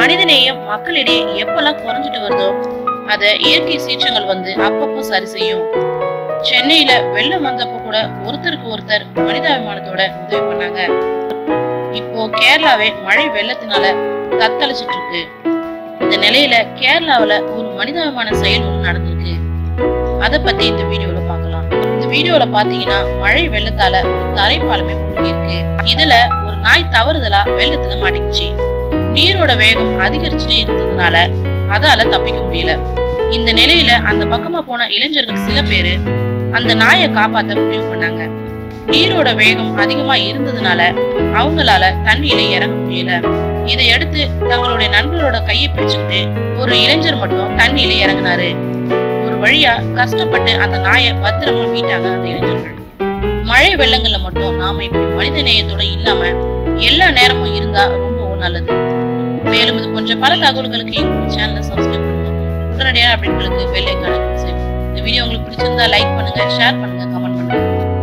மனிதநேயம் மக்களிடையே எப்பெல்லாம் குறைஞ்சிட்டு வருதோ அத இயற்கை சீற்றங்கள் வந்து அப்பப்போ சரி செய்யும். சென்னையில வெள்ளம் வந்தப்போ கூட ஒருத்தருக்கு ஒருத்தர் மனிதாபிமானத்தோட உதவி பண்ணாங்க. இப்போ கேரளாவே மழை வெள்ளத்தினால தத்தளிச்சிட்டு இருக்கு இந்த நிலையில கேரளாவில ஒரு மனிதாபிமான செயல் ஒன்று நடந்திருக்கு. அத பத்தி இந்த வீடியோல பார்க்கலாம். இந்த வீடியோல பாத்தீங்கன்னா மழை வெள்ளத்தால ஒரு தரைப்பாலமே மூழ்கி இருக்கு இதுல ஒரு நாய் தவறுதலா வெள்ளத்துல மாட்டிக்கிச்சு நீரோட வேகம் அதிகரிச்சுட்டே இருந்ததுனால அதால தப்பிக்க முடியல. இந்த நிலையில அந்த பக்கமா போன இளைஞர்கள் சில பேரு அந்த நாயை காப்பாத்த முடிவு பண்ணாங்க. நீரோட வேகம் அதிகமா இருந்ததுனால அவங்களால தண்ணியில இறங்க முடியல. இதையடுத்து தங்களுடைய நண்பரோட கையை பிடிச்சுக்கிட்டு ஒரு இளைஞர் மட்டும் தண்ணியில இறங்கினாரு. ஒரு வழியா கஷ்டப்பட்டு அந்த நாயை பத்திரமா மீட்டாங்க அந்த இளைஞர்கள். மழை வெள்ளங்கள்ல மட்டும் நாம இப்படி மனித நேயத்தோட இல்லாம எல்லா நேரமும் இருந்தா ரொம்பவும் நல்லது. போன்ற பல தகவல்களுக்கு எங்க சேனலை சப்ஸ்கிரைப் பண்ணுங்க. உடனடியாக அப்படிங்களுக்கு வெள்ளை கணக்கு செய்யும் இந்த வீடியோ உங்களுக்கு பிடிச்சிருந்தா லைக் பண்ணுங்க ஷேர் பண்ணுங்க கமெண்ட் பண்ணுங்க.